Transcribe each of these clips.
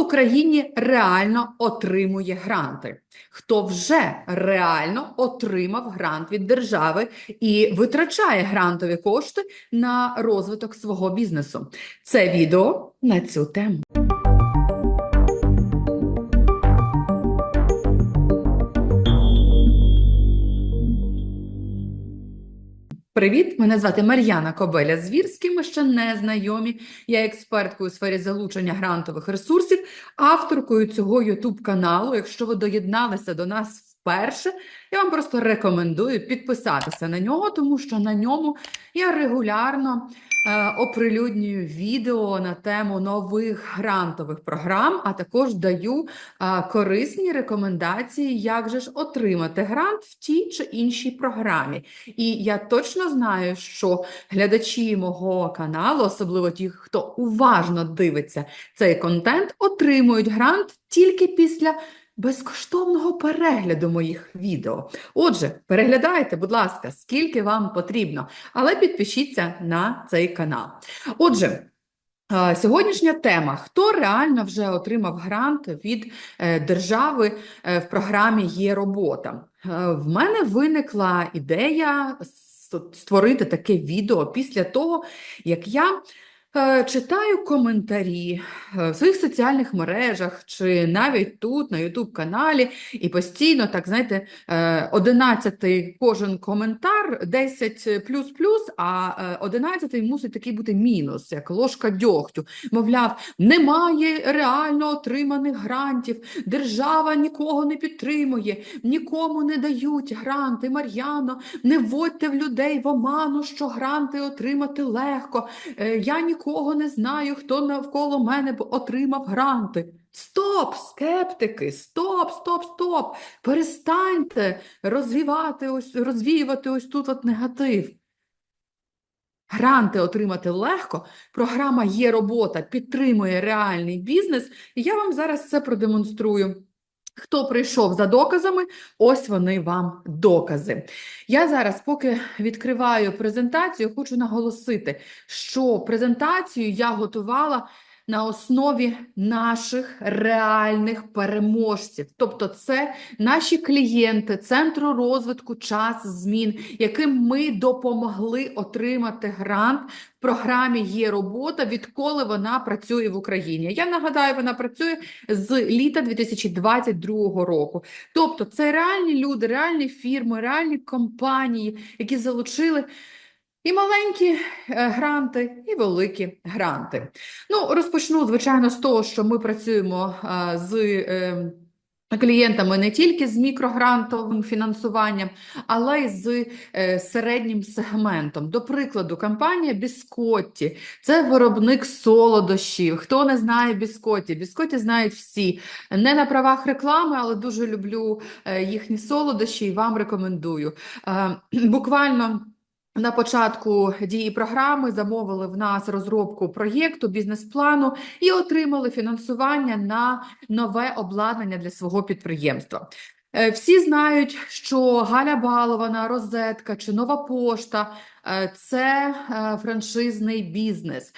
Україні реально отримує гранти? Хто вже реально отримав грант від держави і витрачає грантові кошти на розвиток свого бізнесу? Це відео на цю тему. Привіт, мене звати Мар'яна Кобеля Звірський. Ми ще не знайомі. Я експерткою у сфері залучення грантових ресурсів, авторкою цього youtube каналу. Якщо ви доєдналися до нас вперше, я вам просто рекомендую підписатися на нього, тому що на ньому я регулярно е, оприлюднюю відео на тему нових грантових програм, а також даю е, корисні рекомендації, як же ж отримати грант в тій чи іншій програмі. І я точно знаю, що глядачі мого каналу, особливо ті, хто уважно дивиться цей контент, отримують грант тільки після безкоштовного перегляду моїх відео. Отже, переглядайте, будь ласка, скільки вам потрібно, але підпишіться на цей канал. Отже. е, Сьогоднішня тема: хто реально вже отримав грант від е, держави е, в програмі Є робота? В мене виникла ідея створити таке відео після того, як я читаю коментарі е, в своїх соціальних мережах чи навіть тут на YouTube каналі, і постійно, так знаєте, одинадцятий кожен коментар 10 плюс плюс, а е, 11 мусить такий бути мінус, як ложка дьогтю. Мовляв, немає реально отриманих грантів, держава нікого не підтримує, нікому не дають гранти. Мар'яно, не вводьте в людей в оману, що гранти отримати легко. Е, Я нікого не знаю, хто навколо мене отримав гранти. Стоп, скептики, стоп, стоп, стоп. Перестаньте розвівати ось, розвіювати ось тут от негатив. Гранти отримати легко. Програма Є робота підтримує реальний бізнес. І я вам зараз це продемонструю. Хто прийшов за доказами, ось вони вам докази. Я зараз, поки відкриваю презентацію, хочу наголосити, що презентацію я готувала на основі наших реальних переможців. Тобто, це наші клієнти Центру розвитку час змін, яким ми допомогли отримати грант в програмі Є робота, відколи вона працює в Україні. Я нагадаю, вона працює з літа 2022 року. Тобто, це реальні люди, реальні фірми, реальні компанії, які залучили. І маленькі е, гранти, і великі гранти. Ну, розпочну, звичайно, з того, що ми працюємо е, з е, клієнтами не тільки з мікрогрантовим фінансуванням, але й з середнім сегментом. До прикладу, компанія Біскотті – це виробник солодощів. Хто не знає Біскотті? Біскотті знають всі. Не на правах реклами, але дуже люблю їхні солодощі і вам рекомендую. Буквально на початку дії програми замовили в нас розробку проєкту, бізнес-плану і отримали фінансування на нове обладнання для свого підприємства. Е, Всі знають, що Галя Балована, Розетка чи Нова Пошта е, це е, франшизний бізнес.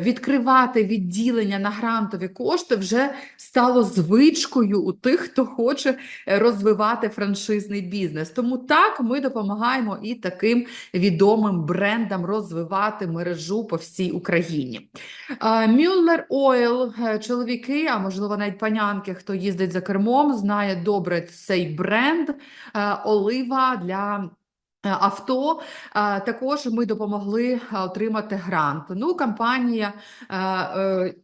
Відкривати відділення на грантові кошти вже стало звичкою у тих, хто хоче розвивати франшизний бізнес. Тому так ми допомагаємо і таким відомим брендам розвивати мережу по всій Україні. Мюллер Ойл, чоловіки, а можливо навіть панянки, хто їздить за кермом, знає добре цей бренд, е, олива для. Е, Авто Е, також ми допомогли е, отримати грант. Ну, компанія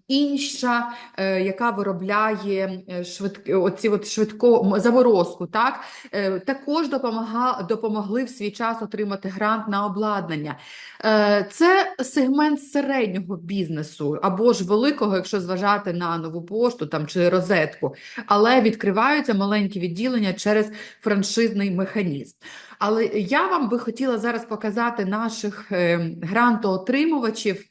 інша, яка виробляє е, швидк, оці от швидко заморозку, так також допомога, допомогли в свій час отримати грант на обладнання. Це сегмент середнього бізнесу або ж великого, якщо зважати на нову пошту там чи розетку, але відкриваються маленькі відділення через франшизний механізм. Але я вам би хотіла зараз показати наших е, грантоотримувачів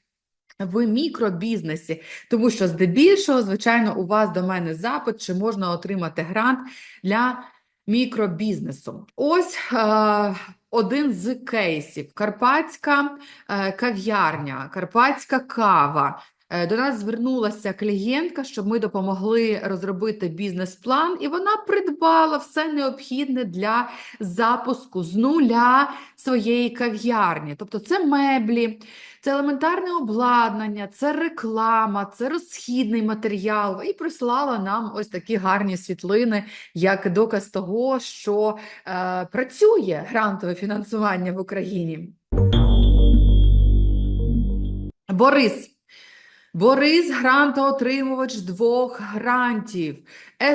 в мікробізнесі, тому що здебільшого, звичайно, у вас до мене запит, чи можна отримати грант для мікробізнесу. Ось е, один з кейсів: Карпатська е, кав'ярня, Карпатська кава. Е, До нас звернулася клієнтка, щоб ми допомогли розробити бізнес-план, і вона придбала все необхідне для запуску з нуля своєї кав'ярні. Тобто це меблі, це елементарне обладнання, це реклама, це розхідний матеріал. І прислала нам ось такі гарні світлини, як доказ того, що е, працює грантове фінансування в Україні. Борис. Борис грантоотримувач двох грантів.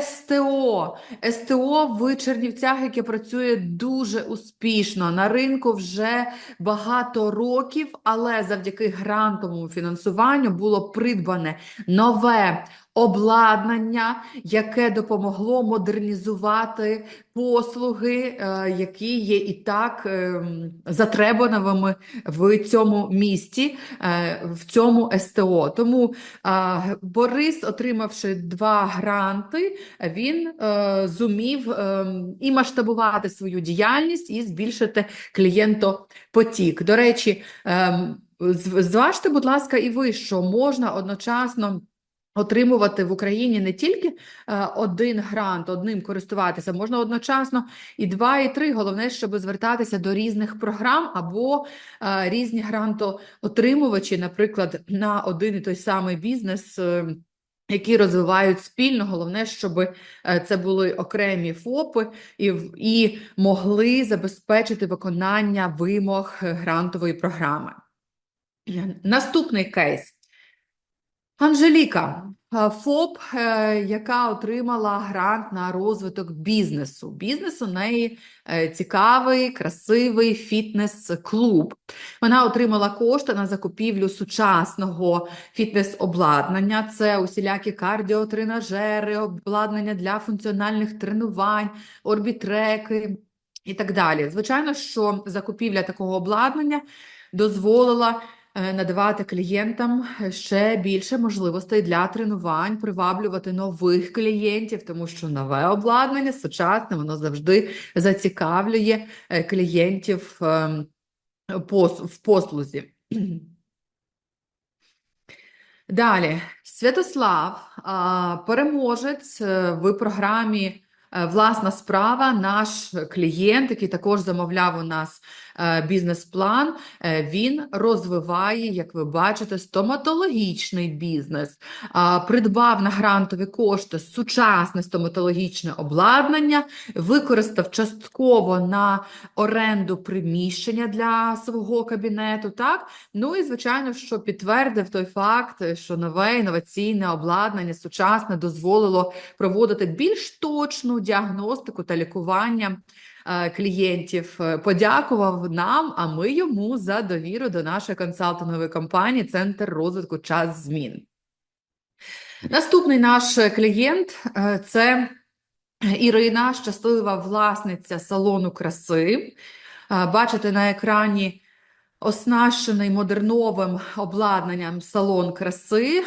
СТО. СТО в Чернівцях, яке працює дуже успішно. На ринку вже багато років, але завдяки грантовому фінансуванню було придбане нове обладнання, яке допомогло модернізувати послуги, е, які є і так ем, затребуваними в цьому місті, е, в цьому СТО. Тому Борис, отримавши два гранти, він е, зумів е, і масштабувати свою діяльність, і збільшити клієнтопотік. До речі, е, зважте, будь ласка, і ви, що можна одночасно. Отримувати в Україні не тільки е, один грант, одним користуватися, можна одночасно і два, і три. Головне, щоб звертатися до різних програм або е, різні грантоотримувачі, наприклад, на один і той самий бізнес. е, Які розвивають спільно, головне, щоб це були окремі ФОПи і, і могли забезпечити виконання вимог грантової програми. Наступний кейс. Анжеліка, е, ФОП, е, яка отримала грант на розвиток бізнесу. Бізнес у неї е, цікавий, красивий фітнес-клуб. Вона отримала кошти на закупівлю сучасного фітнес-обладнання. Це усілякі кардіотренажери, обладнання для функціональних тренувань, орбітреки і так далі. Звичайно, що закупівля такого обладнання дозволила надавати клієнтам ще більше можливостей для тренувань, приваблювати нових клієнтів, тому що нове обладнання сучасне, воно завжди зацікавлює е, клієнтів ем, в послузі. Далі, Святослав, переможець е, в програмі е, Власна справа, наш клієнт, який також замовляв у нас е, бізнес-план, е, він розвиває, як ви бачите, стоматологічний бізнес, придбав на грантові кошти сучасне стоматологічне обладнання, використав частково на оренду приміщення для свого кабінету, так? Ну і звичайно, що підтвердив той факт, що нове інноваційне обладнання сучасне дозволило проводити більш точну діагностику та лікування е, клієнтів. Е, Подякував нам, а ми йому за довіру до нашої консалтингової компанії Центр розвитку час змін. Наступний наш клієнт е, це Ірина, щаслива власниця салону краси. Бачите на екрані оснащений модерновим обладнанням салон краси.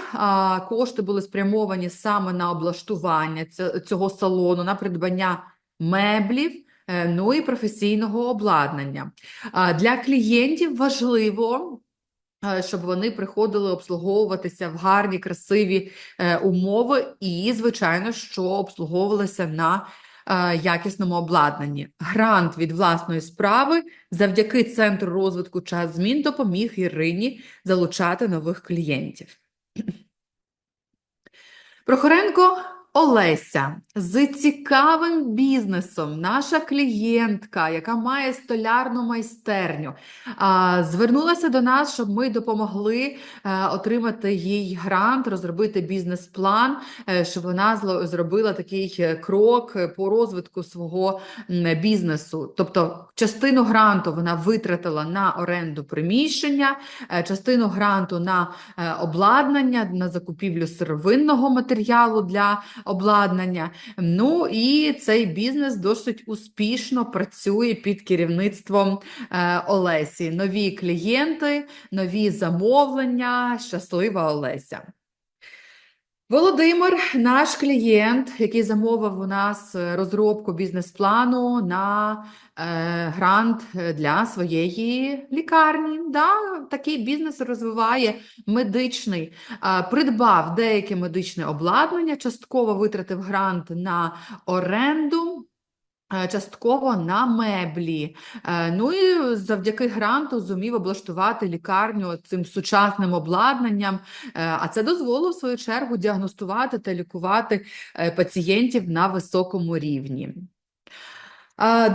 Кошти були спрямовані саме на облаштування цього салону, на придбання меблів, е, ну і професійного обладнання. Для клієнтів важливо. е, Щоб вони приходили обслуговуватися в гарні, красиві е, умови, і, звичайно, що обслуговувалися на якісному обладнанні. Грант від власної справи завдяки Центру розвитку час змін допоміг Ірині залучати нових клієнтів. Прохоренко Олеся з цікавим бізнесом, наша клієнтка, яка має столярну майстерню, звернулася до нас, щоб ми допомогли е, отримати їй грант, розробити бізнес-план, е, щоб вона зробила такий е, крок по розвитку свого бізнесу. Тобто частину гранту вона витратила на оренду приміщення, частину гранту на обладнання, на закупівлю сировинного матеріалу для обладнання. Ну і цей бізнес досить успішно працює під керівництвом е, Олесі. Нові клієнти, нові замовлення, щаслива Олеся. Володимир, наш клієнт, який замовив у нас е, розробку бізнес-плану на е, грант е, для своєї лікарні. Да, такий бізнес розвиває медичний, е, придбав деяке медичне обладнання, частково витратив грант на оренду. Е, Частково на меблі. Е, Ну і завдяки гранту зумів облаштувати лікарню цим сучасним обладнанням, Е, А це дозволило, в свою чергу, діагностувати та лікувати пацієнтів на високому рівні.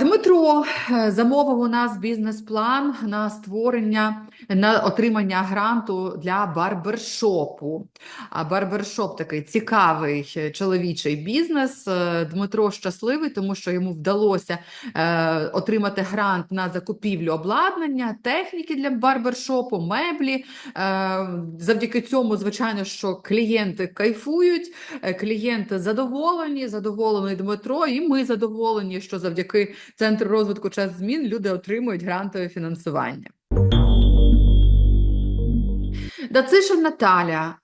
Дмитро е, замовив у нас бізнес-план на створення, на отримання гранту для барбершопу. А барбершоп такий цікавий е, чоловічий бізнес. Е, Дмитро щасливий, тому що йому вдалося отримати грант на закупівлю обладнання, техніки для барбершопу, меблі. Завдяки цьому, звичайно, що клієнти кайфують, клієнти задоволені, задоволений Дмитро, і ми задоволені, що завдяки Центру розвитку час змін люди отримують грантове фінансування. Дациша Наталя, та,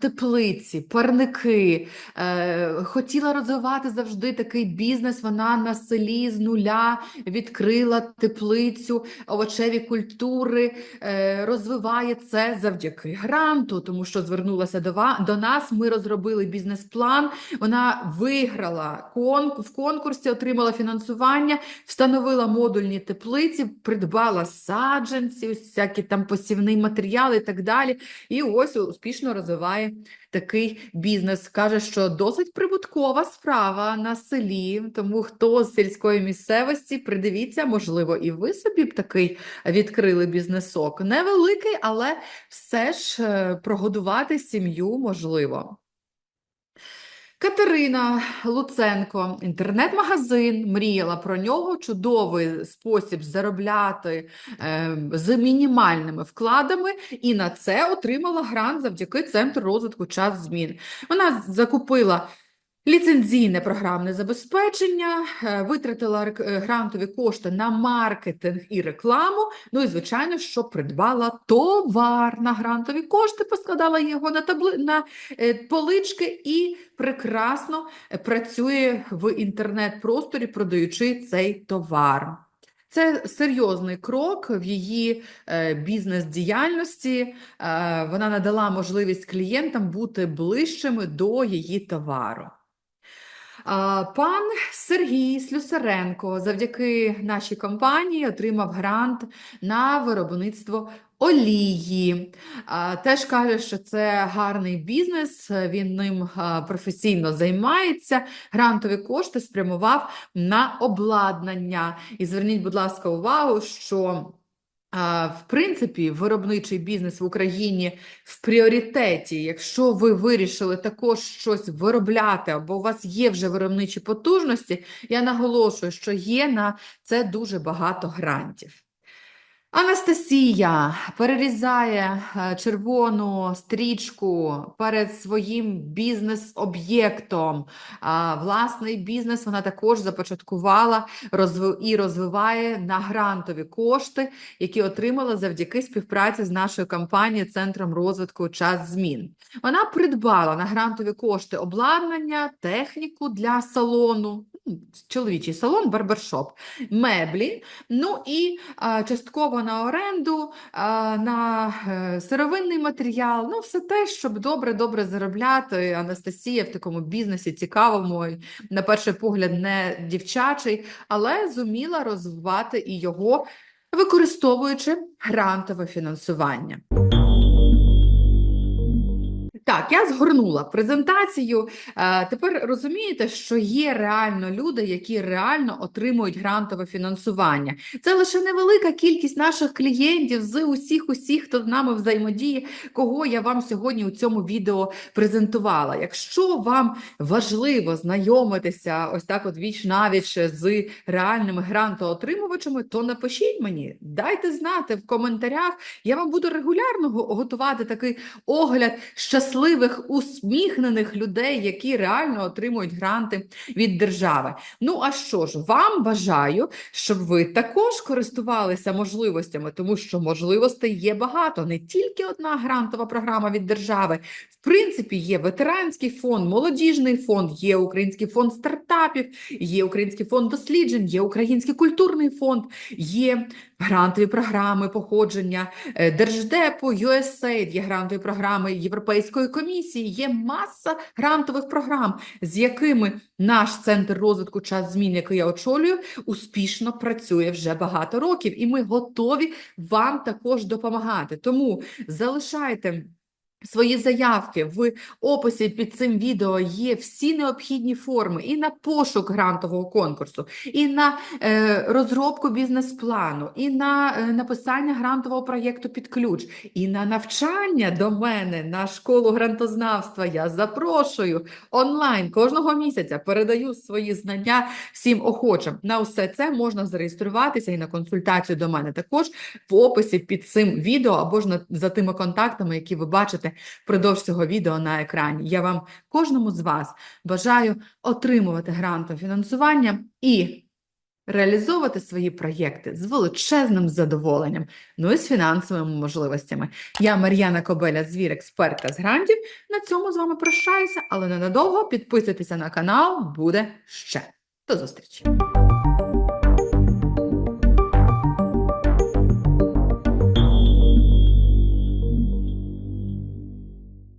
теплиці, парники, е, хотіла розвивати завжди такий бізнес. Вона на селі з нуля відкрила теплицю, овочеві культури, е, розвиває це завдяки гранту, тому що звернулася до, нас. Ми розробили бізнес-план. Вона виграла в конкурсі, отримала фінансування, встановила модульні теплиці, придбала саджанці, всякі там посівний матеріал і так далі. І ось успішно розвиває такий бізнес. Каже, що досить прибуткова справа на селі. Тому хто з сільської місцевості, придивіться, можливо, і ви собі б такий відкрили бізнесок. Невеликий, але все ж е, прогодувати сім'ю можливо. Катерина Луценко, інтернет-магазин, мріяла про нього, чудовий спосіб заробляти е, з мінімальними вкладами, і на це отримала грант завдяки Центру розвитку час змін. Вона закупила ліцензійне програмне забезпечення, е, витратила е, грантові кошти на маркетинг і рекламу. Ну і звичайно, що придбала товар на грантові кошти, поскладала його на табли на е, полички і прекрасно працює в інтернет-просторі, продаючи цей товар. Це серйозний крок в її бізнес-діяльності. Вона надала можливість клієнтам бути ближчими до її товару. Пан Сергій Слюсаренко завдяки нашій компанії отримав грант на виробництво олії. Теж каже, що це гарний бізнес, він ним професійно займається. Грантові кошти спрямував на обладнання. І зверніть, будь ласка, увагу, що В принципі, виробничий бізнес в Україні в пріоритеті. Якщо ви вирішили також щось виробляти, або у вас є вже виробничі потужності, я наголошую, що є на це дуже багато грантів. Анастасія перерізає е, червону стрічку перед своїм бізнес-об'єктом. Власний бізнес вона також започаткувала і розвиває на грантові кошти, які отримала завдяки співпраці з нашою компанією Центром розвитку час змін. Вона придбала на грантові кошти обладнання, техніку для салону, чоловічий салон, барбершоп, меблі, ну і а, частково на оренду, а, на е, сировинний матеріал, ну все те, щоб добре-добре заробляти. Анастасія в такому бізнесі цікавому, на перший погляд, не дівчачий, але зуміла розвивати і його, використовуючи грантове фінансування. Так, я згорнула презентацію. Е, Тепер розумієте, що є реально люди, які реально отримують грантове фінансування. Це лише невелика кількість наших клієнтів з усіх, усіх, хто з нами взаємодіє, кого я вам сьогодні у цьому відео презентувала. Якщо вам важливо знайомитися ось так от віч навіч з реальними грантоотримувачами, то напишіть мені, дайте знати в коментарях. Я вам буду регулярно готувати такий огляд щасливих щасливих, усміхнених людей, які реально отримують гранти від держави. Ну а що ж, вам бажаю, щоб ви також користувалися можливостями, тому що можливостей є багато, не тільки одна грантова програма від держави. В принципі, є ветеранський фонд, молодіжний фонд, є український фонд стартапів, є український фонд досліджень, є український культурний фонд, є грантові програми походження е, Держдепу, USAID, є грантові програми Європейської комісії, є маса грантових програм, з якими наш центр розвитку час змін, який я очолюю, успішно працює вже багато років, і ми готові вам також допомагати. Тому залишайте. Свої заявки в описі під цим відео є всі необхідні форми і на пошук грантового конкурсу, і на е, розробку бізнес-плану, і на е, написання грантового проєкту під ключ, і на навчання до мене на школу грантознавства. Я запрошую онлайн кожного місяця. Передаю свої знання всім охочим. На усе це можна зареєструватися і на консультацію до мене також в описі під цим відео або ж на, за тими контактами, які ви бачите впродовж цього відео на екрані. Я вам кожному з вас бажаю отримувати грантове фінансування і реалізовувати свої проєкти з величезним задоволенням, ну і з фінансовими можливостями. Я Мар'яна Кобеля, звір, експертка з грантів. На цьому з вами прощаюся, але ненадовго підписуйтеся на канал, буде ще. До зустрічі!